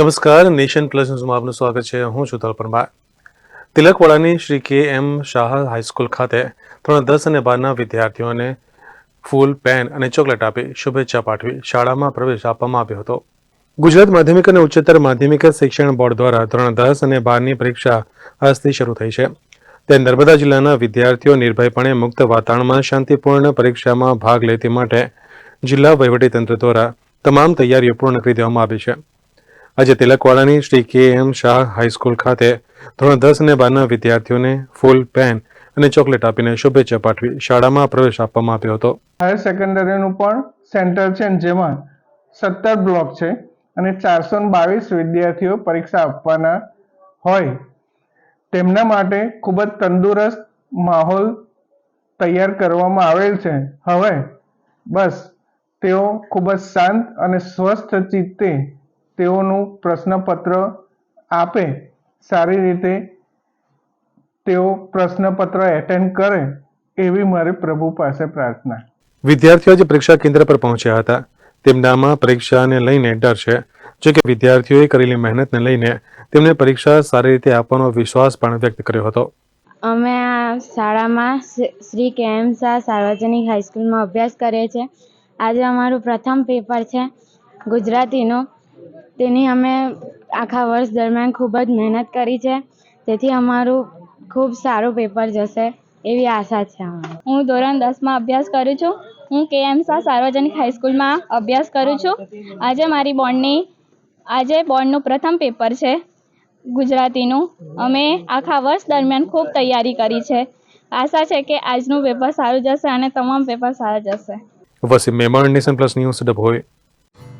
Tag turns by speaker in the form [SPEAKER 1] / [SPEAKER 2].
[SPEAKER 1] નમસ્કાર nation plus ન્યૂઝમાં આપનું સ્વાગત છે હું છું તલ પરમાર તિલકવાડાની શ્રી કે એમ શાહ હાઈસ્કૂલ ખાતે ત્રણ દસ અને બારના વિદ્યાર્થીઓને ફૂલ પેન અને ચોકલેટ આપી શુભેચ્છા પાઠવી શાળામાં પ્રવેશ આપવામાં આવ્યો હતો ગુજરાત માધ્યમિક અને ઉચ્ચતર માધ્યમિક શિક્ષણ બોર્ડ દ્વારા ધોરણ દસ અને બારની પરીક્ષા આજથી શરૂ થઈ છે તે નર્મદા જિલ્લાના વિદ્યાર્થીઓ નિર્ભયપણે મુક્ત વાતાવરણમાં શાંતિપૂર્ણ પરીક્ષામાં ભાગ લેતી માટે જિલ્લા વહીવટીતંત્ર દ્વારા તમામ તૈયારીઓ પૂર્ણ કરી દેવામાં આવી છે આજે તિલકવાડાની શ્રી કે એમ શાહ હાઈસ્કૂલ ખાતે ધોરણ દસ અને બારના વિદ્યાર્થીઓને ફૂલ પેન અને ચોકલેટ આપીને શુભેચ્છા પાઠવી શાળામાં પ્રવેશ આપવામાં આવ્યો હતો
[SPEAKER 2] હાયર સેકન્ડરીનું પણ સેન્ટર છે જેમાં સત્તર બ્લોક છે અને ચારસો બાવીસ વિદ્યાર્થીઓ પરીક્ષા આપવાના હોય તેમના માટે ખૂબ જ તંદુરસ્ત માહોલ તૈયાર કરવામાં આવેલ છે હવે બસ તેઓ ખૂબ જ શાંત અને સ્વસ્થ ચિત્તે તેઓનું પ્રશ્નપત્ર આપે સારી રીતે તેઓ પ્રશ્નપત્ર એટેન્ડ કરે એવી મારી પ્રભુ પાસે પ્રાર્થના
[SPEAKER 1] વિદ્યાર્થીઓ જે પરીક્ષા કેન્દ્ર પર પહોંચ્યા હતા તેમનામાં પરીક્ષાને લઈને ડર છે જો કે વિદ્યાર્થીઓએ કરેલી મહેનતને લઈને તેમણે પરીક્ષા સારી રીતે આપવાનો વિશ્વાસ પણ વ્યક્ત કર્યો હતો
[SPEAKER 3] અમે આ શાળામાં શ્રી કે એમ શાહ સાર્વજનિક હાઈસ્કૂલમાં અભ્યાસ કરીએ છીએ આજે અમારું પ્રથમ પેપર છે ગુજરાતીનું તેની અમે આખા વર્ષ દરમિયાન ખૂબ જ મહેનત કરી છે તેથી અમારું ખૂબ સારું પેપર જશે એવી આશા છે
[SPEAKER 4] હું ધોરણ દસમાં અભ્યાસ કરું છું હું કે એમ શાહ સાર્વજનિક હાઈસ્કૂલમાં અભ્યાસ કરું છું આજે મારી બોર્ડની આજે બોર્ડનું પ્રથમ પેપર છે ગુજરાતીનું અમે આખા વર્ષ દરમિયાન ખૂબ તૈયારી કરી છે આશા છે કે આજનું પેપર સારું જશે અને તમામ પેપર સારા જશે
[SPEAKER 1] Wasim Memon nation plus news Dabhoi